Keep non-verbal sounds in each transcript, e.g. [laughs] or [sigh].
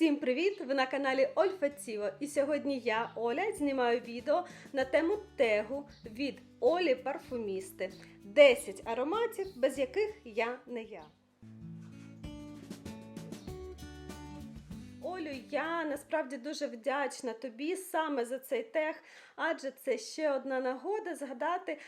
Всім привіт! Ви на каналі Ольфаціво. І сьогодні я, Оля, знімаю відео на тему тегу від Олі Парфумісти. 10 ароматів, без яких я не я. Олю, я насправді дуже вдячна тобі саме за цей тег, адже це ще одна нагода згадати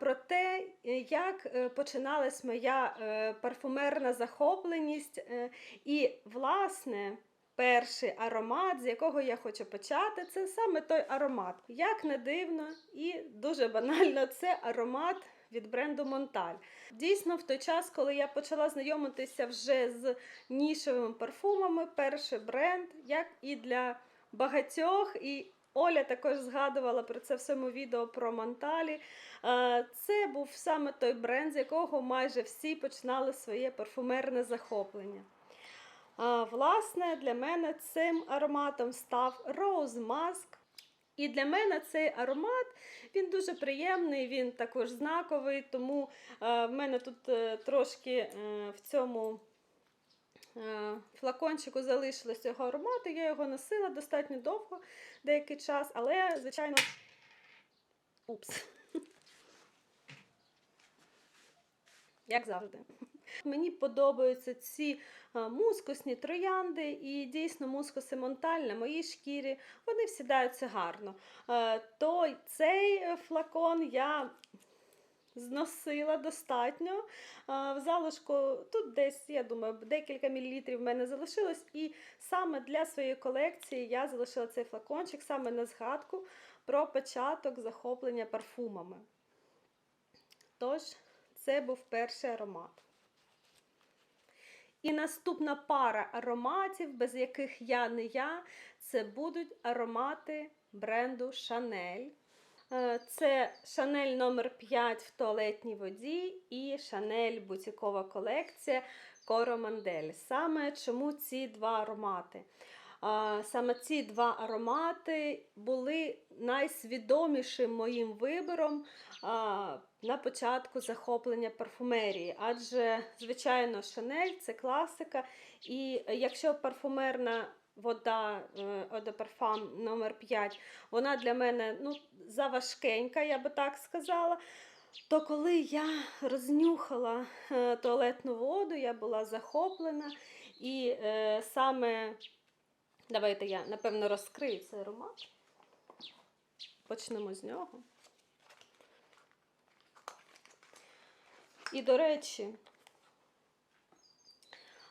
про те, як е, починалась моя е, парфумерна захопленість. Е, і, власне, перший аромат, з якого я хочу почати, це саме той аромат. Як не дивно і дуже банально, це аромат від бренду Монталь. Дійсно, в той час, коли я почала знайомитися вже з нішевими парфумами, перший бренд, як і для багатьох, і Оля також згадувала про це в своєму відео про Монталі. Е, Це був саме той бренд, з якого майже всі починали своє парфумерне захоплення. Власне, для мене цим ароматом став Rose Mask. І для мене цей аромат він дуже приємний, він також знаковий, тому е, в мене тут е, трошки е, в цьому флакончику залишилось цього аромату. Я його носила достатньо довго, деякий час, але, звичайно, упс. [laughs] Як завжди. Мені подобаються ці мускусні троянди, і дійсно мускуси монталь на моїй шкірі, вони всідаються гарно. Е, То цей флакон я зносила достатньо. В залишку тут десь, я думаю, декілька мілілітрів в мене залишилось. І саме для своєї колекції я залишила цей флакончик саме на згадку про початок захоплення парфумами. Тож, це був перший аромат. І наступна пара ароматів, без яких я не я, це будуть аромати бренду. Е, Це Шанель номер 5 в туалетній воді і Шанель бутікова колекція Коромандель. Саме чому ці два аромати? Саме ці два аромати були найсвідомішим моїм вибором на початку захоплення парфумерії. Адже, звичайно, Шанель це класика. І якщо парфумерна вода Одепарфам номер 5 вона для мене ну, заважкенька, я би так сказала. То коли я рознюхала е, туалетну воду, я була захоплена. І е, саме Давайте я, напевно, розкрию цей аромат. Почнемо з нього. І, до речі,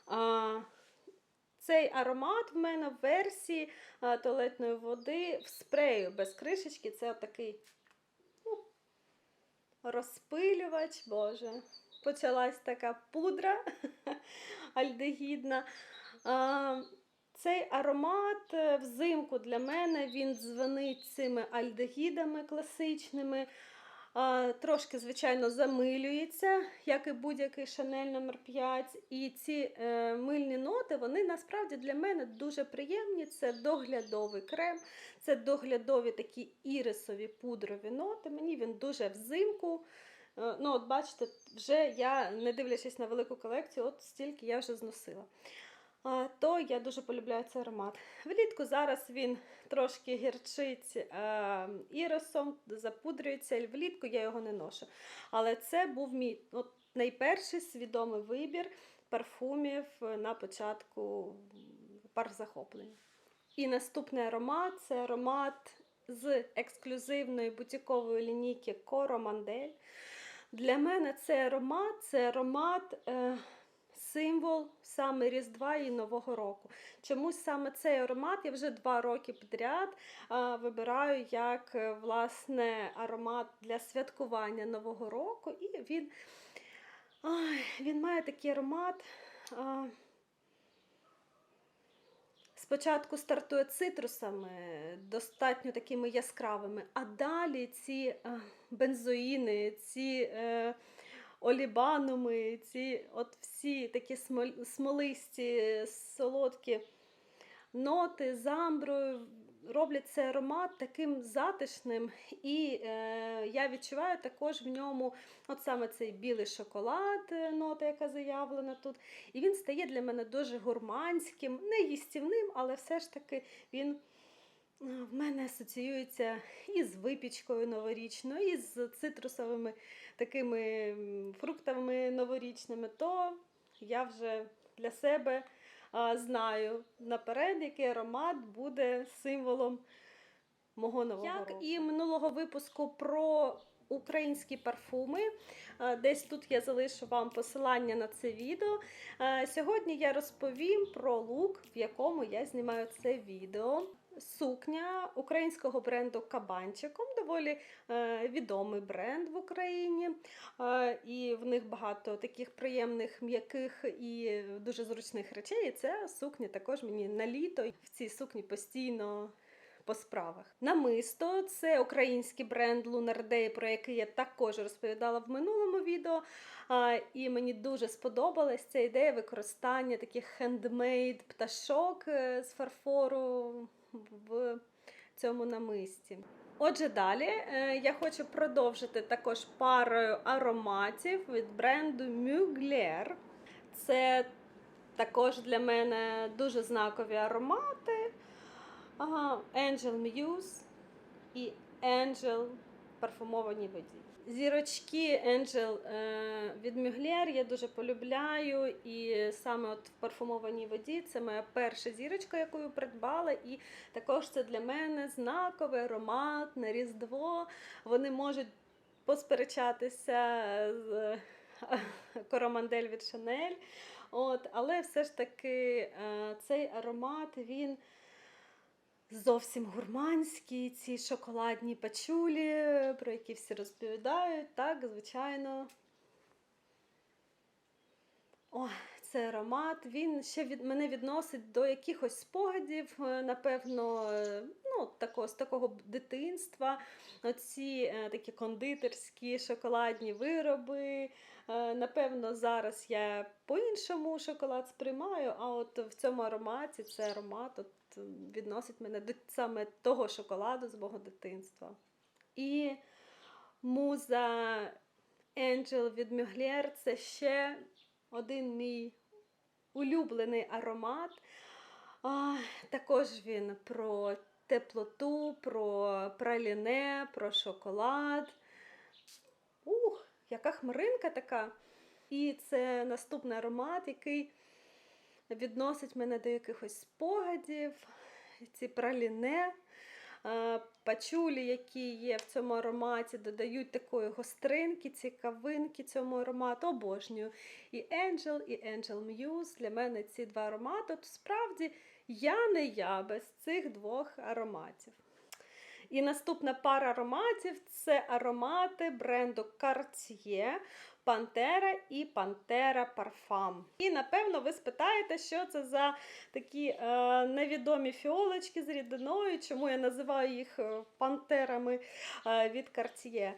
а, цей аромат в мене в версії а, туалетної води в спрею без кришечки. Це такий ну, розпилювач, боже. Почалась така пудра [laughs] альдегідна. А, цей аромат е, взимку для мене він дзвонить цими альдегідами класичними. Трошки, звичайно, замилюється, як і будь-який Шанель номер 5 І ці е, мильні ноти, вони насправді для мене дуже приємні. Це доглядовий крем, це доглядові такі ірисові пудрові ноти. Мені він дуже взимку. Е, ну, от Бачите, вже я, не дивлячись на велику колекцію, от стільки я вже зносила то я дуже полюбляю цей аромат. Влітку зараз він трошки гірчить е, ірисом, запудрюється, влітку я його не ношу. Але це був мій от, найперший свідомий вибір парфумів на початку парфзахоплення. І наступний аромат це аромат з ексклюзивної бутікової лінійки Coromandelь. Для мене цей аромат це аромат. Е, символ саме Різдва і Нового року. Чомусь саме цей аромат я вже два роки підряд вибираю як е, власне аромат для святкування Нового року. І він він має такий аромат. Спочатку стартує цитрусами, достатньо такими яскравими, а далі ці бензоїни, ці. Е, олібануми, ці от всі такі смолисті, солодкі ноти з амброю роблять цей аромат таким затишним, і е, я відчуваю також в ньому от саме цей білий шоколад, е, нота, яка заявлена тут. І він стає для мене дуже гурманським, не їстівним, але все ж таки він. В мене асоціюється і з випічкою новорічною, і з цитрусовими такими фруктами новорічними, то я вже для себе знаю наперед, який аромат буде символом мого нового Як року. і минулого випуску про українські парфуми. Десь тут я залишу вам посилання на це відео. Сьогодні я розповім про лук, в якому я знімаю це відео. Сукня українського бренду Кабанчиком, доволі е, відомий бренд в Україні. Е, і в них багато таких приємних, м'яких і дуже зручних речей. І це сукня також мені на літо. В цій сукні постійно по справах. Намисто це український бренд Day, про який я також розповідала в минулому відео. А, і мені дуже сподобалась ця ідея використання таких хендмейд пташок е, з фарфору в цьому намисті. Отже, далі е, я хочу продовжити також парою ароматів від бренду Mugler. Це також для мене дуже знакові аромати. Angel Muse і Angel парфумовані воді. Зірочки Angel е, від Mugler я дуже полюбляю. І саме от в парфумованій воді це моя перша зірочка, яку я придбала. І також це для мене знаковий аромат на Різдво. Вони можуть посперечатися з е, Коромандель від Шанель. От, але все ж таки е, цей аромат він зовсім гурманський, ці шоколадні пачулі, про які всі розповідають. Так, звичайно. Ой, цей аромат, він ще від мене відносить до якихось спогадів, е, напевно, е, ну, такого, з такого дитинства. Оці е, такі кондитерські шоколадні вироби. Напевно, зараз я по-іншому шоколад сприймаю, а от в цьому ароматі це аромат от, відносить мене до саме того шоколаду з мого дитинства. І муза Angel від Mugler – це ще один мій улюблений аромат. А, також він про теплоту, про праліне, про шоколад. Ух, яка хмаринка така. І це наступний аромат, який відносить мене до якихось спогадів, ці праліне. Пачулі, які є в цьому ароматі, додають такої гостринки, цікавинки цьому аромату. Обожнюю. І Angel, і Angel Muse. Для мене ці два аромати. От справді я не я без цих двох ароматів. І наступна пара ароматів це аромати бренду Cartier, Pantera і Pantera Parfum. І напевно ви спитаєте, що це за такі е, невідомі фіолочки з рідиною, чому я називаю їх е, пантерами е, від Cartier.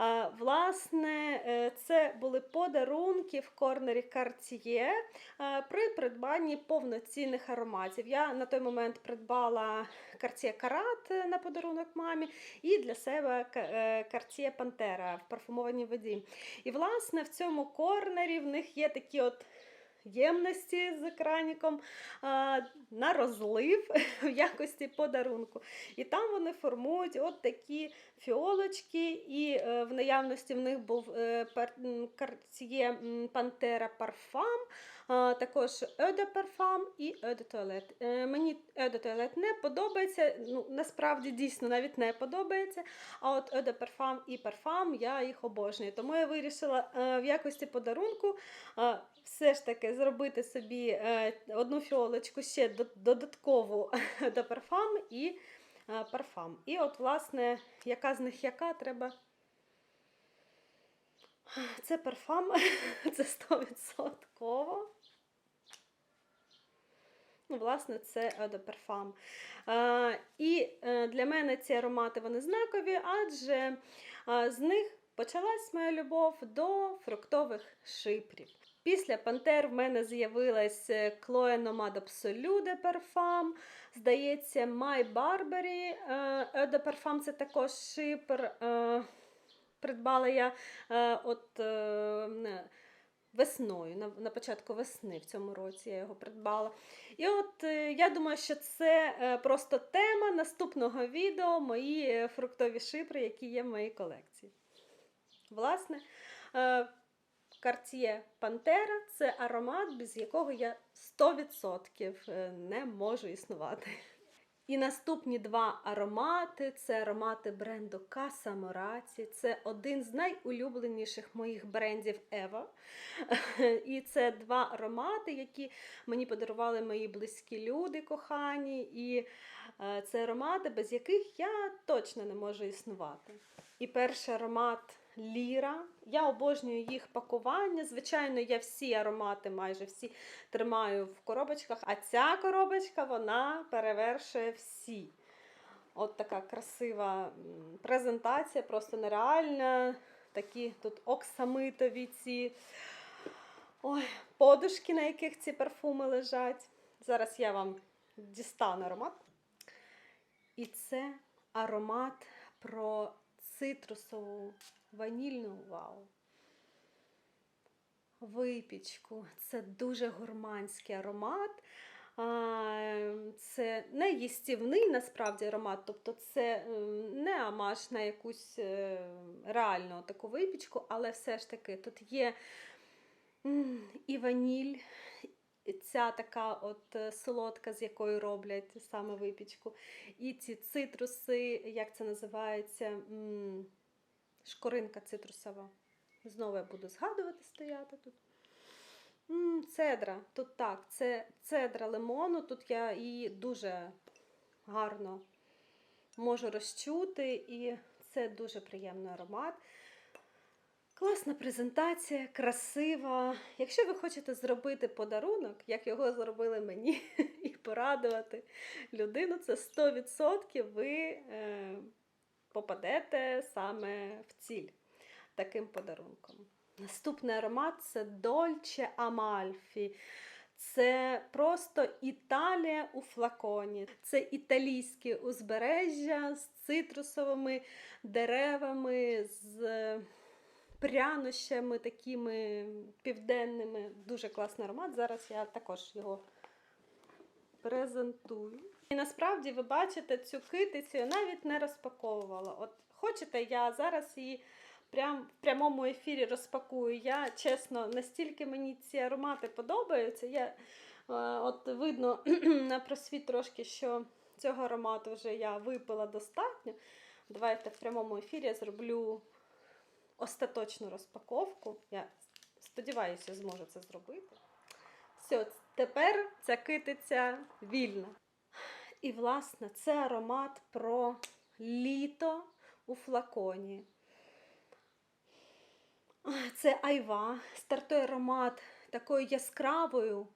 Е, власне, е, це були подарунки в корнері Cartier е, при придбанні повноцінних ароматів. Я на той момент придбала Cartier Карат на подарунок мамі і для себе Ка- е, Cartier Pantera в парфумованій воді. І власне в цьому корнері в них є такі от. Ємності з екраніком на розлив [laughs] в якості подарунку. І там вони формують от такі фіолочки, і е, в наявності в них був Cartier Pantera Parfum, також de Parfum і Eau de Toilette. Е, Мені de Toilette не подобається, ну, насправді дійсно навіть не подобається. А от de Parfum і Parfum я їх обожнюю. Тому я вирішила е, в якості подарунку е, все ж таки зробити собі е, одну фіолочку ще додаткову [laughs] до Parfum і парфам. І от, власне, яка з них яка треба. Це парфам, [laughs] це 100%. Ну, власне, це Eau de Е, і е, для мене ці аромати вони знакові, адже е, з них почалась моя любов до фруктових шипрів. Після Пантер в мене з'явилась е, Chloe Nomad Absolue de Parfum. Здається, My Barbery е, Eau de Parfum це також шипер. Придбала я е, от е, весною, на, на початку весни в цьому році я його придбала. І от е, я думаю, що це просто тема наступного відео мої фруктові шипри, які є в моїй колекції. Власне, Cartier Pantera – це аромат, без якого я 100% е, не можу існувати. І наступні два аромати це аромати бренду Casa Morazzi. Це один з найулюбленіших моїх брендів Eva. [laughs] І це два аромати, які мені подарували мої близькі люди, кохані. І е, це аромати, без яких я точно не можу існувати. І перший аромат Ліра. Я обожнюю їх пакування. Звичайно, я всі аромати, майже всі тримаю в коробочках, а ця коробочка вона перевершує всі. От така красива презентація, просто нереальна. Такі тут оксамитові ці ой, подушки, на яких ці парфуми лежать. Зараз я вам дістану аромат. І це аромат про цитрусову ванільну вау. Випічку. Це дуже гурманський аромат. Це не їстівний насправді аромат, тобто це ем, не амаш на якусь е, реальну таку випічку, але все ж таки тут є і ваніль, ця така от е, солодка, з якої роблять саме випічку, і ці цитруси, як це називається? М, Шкоринка цитрусова. Знову я буду згадувати, стояти тут. Цедра. Тут так, це цедра лимону. Тут я її дуже гарно можу розчути, і це дуже приємний аромат. Класна презентація, красива. Якщо ви хочете зробити подарунок, як його зробили мені, [laughs] і порадувати людину, це 100% ви е, попадете саме в ціль таким подарунком. Наступний аромат це Dolce Amalfi. Це просто Італія у флаконі. Це італійське узбережжя з цитрусовими деревами, з прянощами такими південними. Дуже класний аромат. Зараз я також його презентую. І насправді ви бачите цю китицю, я навіть не розпаковувала. От хочете, я зараз її прям в прямому ефірі розпакую. Я чесно, настільки мені ці аромати подобаються. Я, е, от видно [clears throat] на просвіт трошки, що цього аромату вже я випила достатньо. Давайте в прямому ефірі я зроблю остаточну розпаковку. Я сподіваюся, зможу це зробити. Все, тепер ця китиця вільна. І, власне, це аромат про літо у флаконі. Це айва, стартує аромат такою яскравою,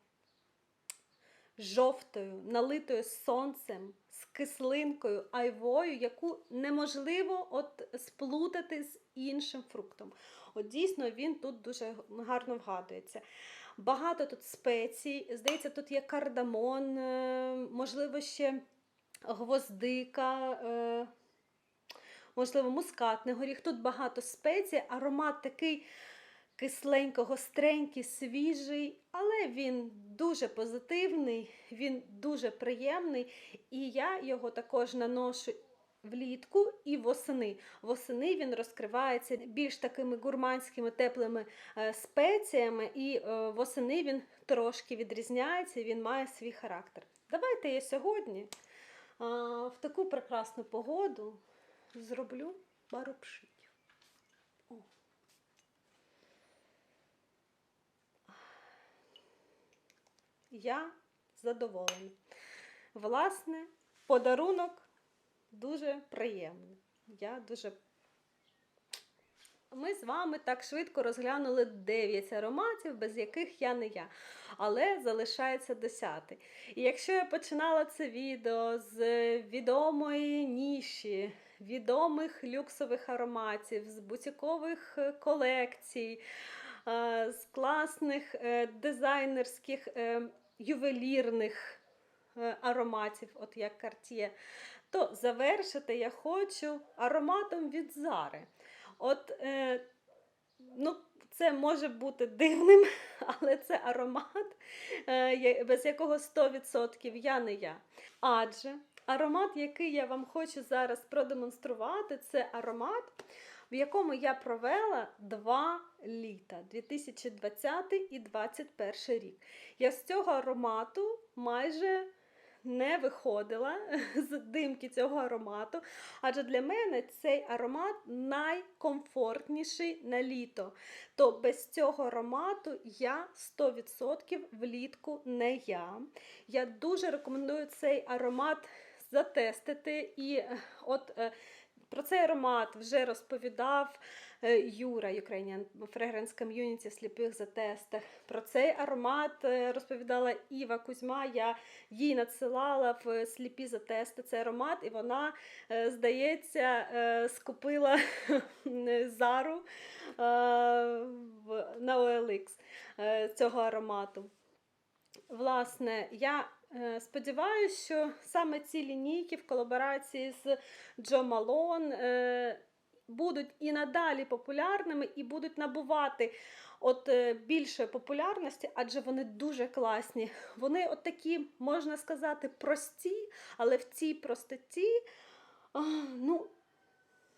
жовтою, налитою сонцем, з кислинкою, айвою, яку неможливо от сплутати з іншим фруктом. От дійсно він тут дуже гарно вгадується. Багато тут спецій. Здається, тут є кардамон, е, можливо, ще гвоздика, е, можливо, мускатний горіх. Тут багато спецій, аромат такий кисленько, гостренький, свіжий, але він дуже позитивний, він дуже приємний. І я його також наношу влітку і восени. Восени він розкривається більш такими гурманськими теплими е, спеціями, і е, восени він трошки відрізняється, він має свій характер. Давайте я сьогодні е, в таку прекрасну погоду зроблю пару Я задоволена. Власне, подарунок дуже приємний. Я дуже ми з вами так швидко розглянули 9 ароматів, без яких я не я. Але залишається 10. І якщо я починала це відео з відомої ніші, відомих люксових ароматів, з бутікових колекцій, з класних е, дизайнерських е, ювелірних е, ароматів, от як Cartier, то завершити я хочу ароматом від Зари. От, е, ну, це може бути дивним, [laughs] але це аромат, е, без якого 100% я не я. Адже аромат, який я вам хочу зараз продемонструвати, це аромат, в якому я провела два літа 2020 і 2021 рік. Я з цього аромату майже не виходила [laughs] з димки цього аромату, адже для мене цей аромат найкомфортніший на літо. То без цього аромату я 100% влітку не я. Я дуже рекомендую цей аромат затестити. І е, от е, про цей аромат вже розповідав е, Юра, Ukrainian Fragrance Community в сліпих затестах. Про цей аромат е, розповідала Іва Кузьма. Я їй надсилала в сліпі затести цей аромат, і вона, е, здається, скупила [laughs] зару на OLX цього аромату. Власне, я е, сподіваюся, що саме ці лінійки в колаборації з Джо Малон е, будуть і надалі популярними, і будуть набувати от е, більшої популярності, адже вони дуже класні. Вони от такі, можна сказати, прості, але в цій простоті ну,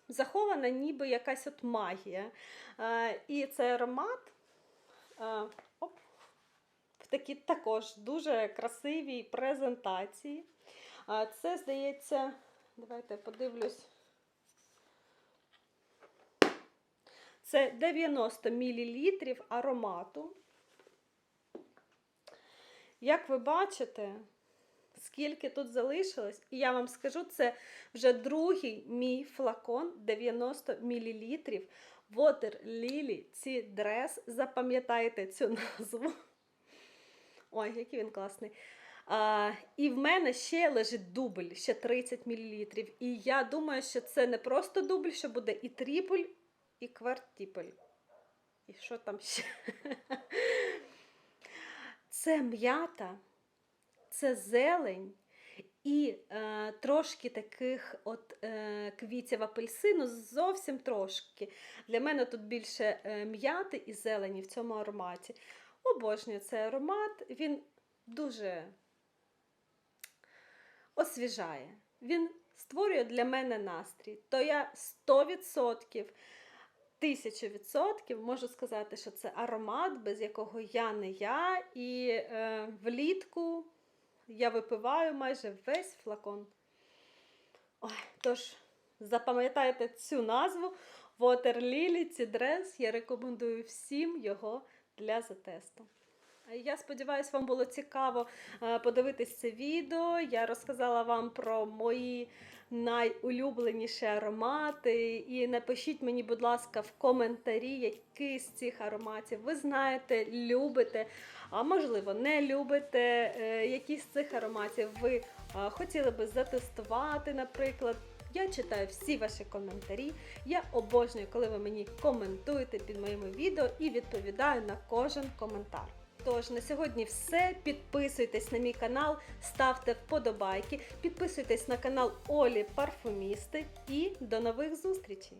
захована ніби якась от магія. І цей аромат. Такій також дуже красивій презентації. Це, здається, давайте подивлюсь. Це 90 мл аромату. Як ви бачите, скільки тут залишилось, і я вам скажу, це вже другий мій флакон 90 мл Water Lily Ці дрес. Запам'ятайте цю назву. Ой, який він класний. А, і в мене ще лежить дубль, ще 30 мл. І я думаю, що це не просто дубль, що буде і тріпль, і квартіпль. І що там ще? [laughs] Це м'ята, це зелень і е, трошки таких от е, квітів апельсину, зовсім трошки. Для мене тут більше е, м'яти і зелені в цьому ароматі. Обожнюю цей аромат, він дуже освіжає. Він створює для мене настрій. То я 100%, 1000% можу сказати, що це аромат, без якого я не я. І е, влітку я випиваю майже весь флакон. Ой, тож, запам'ятайте цю назву Water Lily Cidress. Я рекомендую всім його для затесту. Я сподіваюся, вам було цікаво е, подивитись це відео. Я розказала вам про мої найулюбленіші аромати. І напишіть мені, будь ласка, в коментарі, який з цих ароматів ви знаєте, любите, а можливо, не любите. е, Які з цих ароматів ви е, хотіли би затестувати, наприклад. Я читаю всі ваші коментарі. Я обожнюю, коли ви мені коментуєте під моїми відео і відповідаю на кожен коментар. Тож на сьогодні все. Підписуйтесь на мій канал, ставте вподобайки, підписуйтесь на канал Олі Парфумісти і до нових зустрічей!